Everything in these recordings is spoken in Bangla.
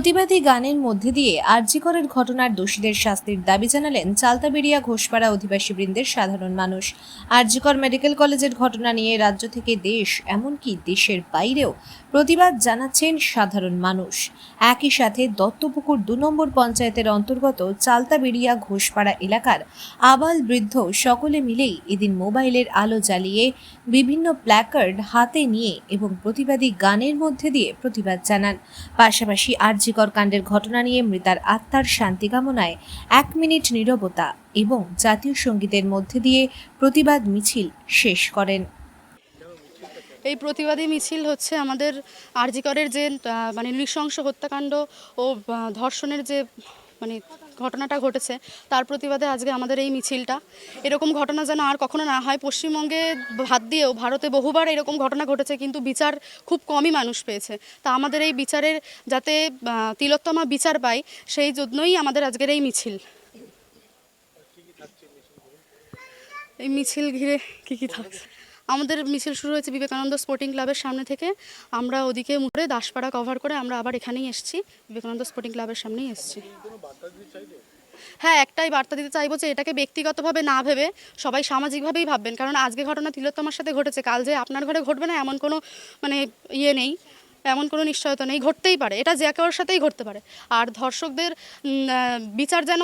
প্রতিবাদী গানের মধ্যে দিয়ে আরজিকরের ঘটনার দোষীদের শাস্তির দাবি জানালেন চালতাবেড়িয়া ঘোষপাড়া অধিবাসী বৃন্দের সাধারণ মানুষ। আরজিকর মেডিকেল কলেজের ঘটনা নিয়ে রাজ্য থেকে দেশ, এমনকি দেশের বাইরেও প্রতিবাদ জানাচ্ছেন সাধারণ মানুষ। একই সাথে দত্তপুকুর দু নম্বর পঞ্চায়েতের অন্তর্গত চালতাবেড়িয়া ঘোষপাড়া এলাকার আবাল বৃদ্ধ সকলে মিলেই এদিন মোবাইলের আলো জ্বালিয়ে বিভিন্ন প্ল্যাকার্ড হাতে নিয়ে এবং প্রতিবাদী গানের মধ্যে দিয়ে প্রতিবাদ জানান। পাশাপাশি আরজিকর কাণ্ডের ঘটনা নিয়ে মৃতার আত্মার শান্তি কামনায় এক মিনিট নীরবতা এবং জাতীয় সঙ্গীতের মধ্যে দিয়ে প্রতিবাদ মিছিল শেষ করেন। এই প্রতিবাদী মিছিল হচ্ছে আমাদের আরজিকরের যে মানে নৃশংস হত্যাকাণ্ড ও ধর্ষণের যে মানে ঘটনাটা ঘটেছে। তার প্রতিবাদে আজকে আমাদের এই মিছিলটা। এরকম ঘটনা যেন আর কখনো না হয়, পশ্চিমবঙ্গে হাত দিয়েও ভারতে বহুবার এরকম ঘটনা ঘটেছে, কিন্তু বিচার খুব কমই মানুষ পেয়েছে। তা আমাদের এই বিচারের যাতে তিলোত্তমা বিচার পায়, সেই জন্যই আমাদের আজকের এই মিছিল। এই মিছিল ঘিরে কী কী থাকছে? আমাদের মিছিল শুরু হয়েছে বিবেকানন্দ স্পোর্টিং ক্লাবের সামনে থেকে। আমরা ওদিকে মুড়ে দাসপাড়া কভার করে আমরা আবার এখানেই এসেছি। বিবেকানন্দ স্পোর্টিং ক্লাবের সামনেই এসেছি। হ্যাঁ একটাই বার্তা দিতে চাইব যে এটাকে ব্যক্তিগতভাবে না ভেবে সবাই সামাজিকভাবেই ভাববেন। কারণ আজকে ঘটনা তিলোত্তমার সাথে ঘটেছে। কাল যে আপনার ঘরে ঘটবে না এমন কোনো মানে ইয়ে নেই। এমন কোনো নিশ্চয়তা নেই, ঘটতেই পারে। এটা যে একেবারের সাথেই ঘটতে পারে। আর ধর্ষকদের বিচার যেন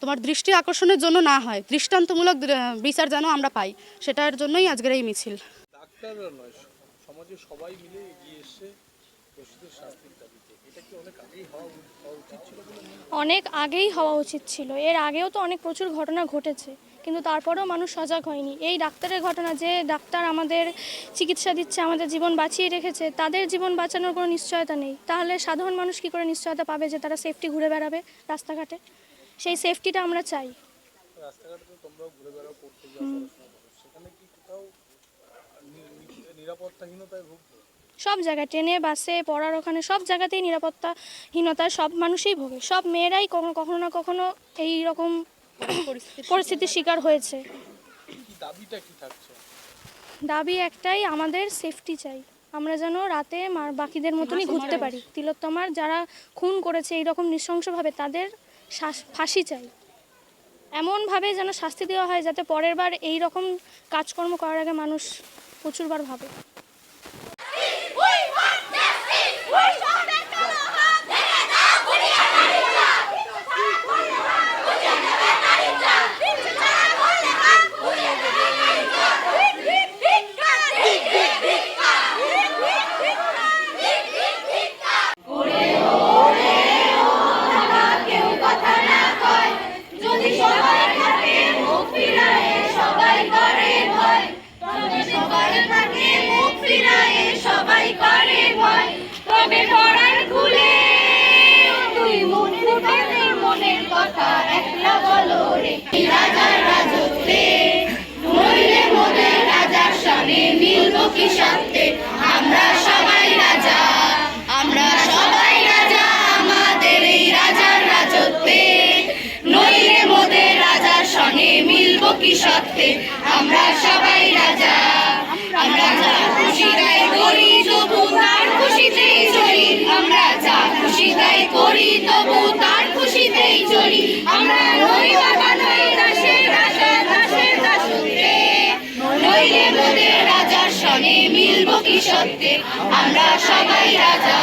তোমার দৃষ্টি আকর্ষণের জন্য না হয়, দৃষ্টান্তমূলক বিচার যেন আমরা পাই, সেটার জন্যই আজকের এই মিছিল। ডাক্তাররা নয়, স- সবাই মিলে এগিয়ে এসে অনেক আগেই হওয়া উচিত ছিল? এর আগেও তো অনেক প্রচুর ঘটনা ঘটেছে কিন্তু তারপরেও মানুষ সজাগ হয়নি। এই ডাক্তারের ঘটনা যে ডাক্তার আমাদের চিকিৎসা দিচ্ছে আমাদের জীবন বাঁচিয়ে রেখেছে তাদের জীবন বাঁচানোর কোনো নিশ্চয়তা নেই। তাহলে সাধারণ মানুষ কি করে নিশ্চয়তা পাবে যে তারা সেফটি ঘুরে বেড়াবে রাস্তাঘাটে? সেই সেফটিটা আমরা চাই। নিরাপত্তাহীনতায় সব জায়গায় ট্রেনে বাসে পড়ার ওখানে সব জায়গাতেই নিরাপত্তাহীনতা সব মানুষই ভোগে। সব মেয়েরাই কখনো কখনো না কখনো এই রকম পরিস্থিতির শিকার হয়েছে। দাবিটা কি থাকছে? দাবি একটাই আমাদের সেফটি চাই। আমরা যেন রাতে মার বাকিদের মতনই ঘুরতে পারি। তিলোত্তমার যারা খুন করেছে এইরকম নৃশংসভাবে তাদের ফাঁসি চাই। এমনভাবে যেন শাস্তি দেওয়া হয় যাতে পরের বার এই রকম কাজকর্ম করার আগে মানুষ প্রচুরবার ভাবে। আমরা সবাই রাজা, আমরা সবাই রাজা, আমাদের এই রাজার রাজত্বে নইলে রাজার সঙ্গে মিলব কি সত্ত্বে আমরা সবাই রাজা, আমরা তাই করি, তবু তার খুশিতেই চলি। আমরা নই বাবা নই দাসে রাজা, দাসে দাসত্বে। নইলে মোদের রাজার সঙ্গে মিলব কি সত্যে? আমরা সবাই রাজা।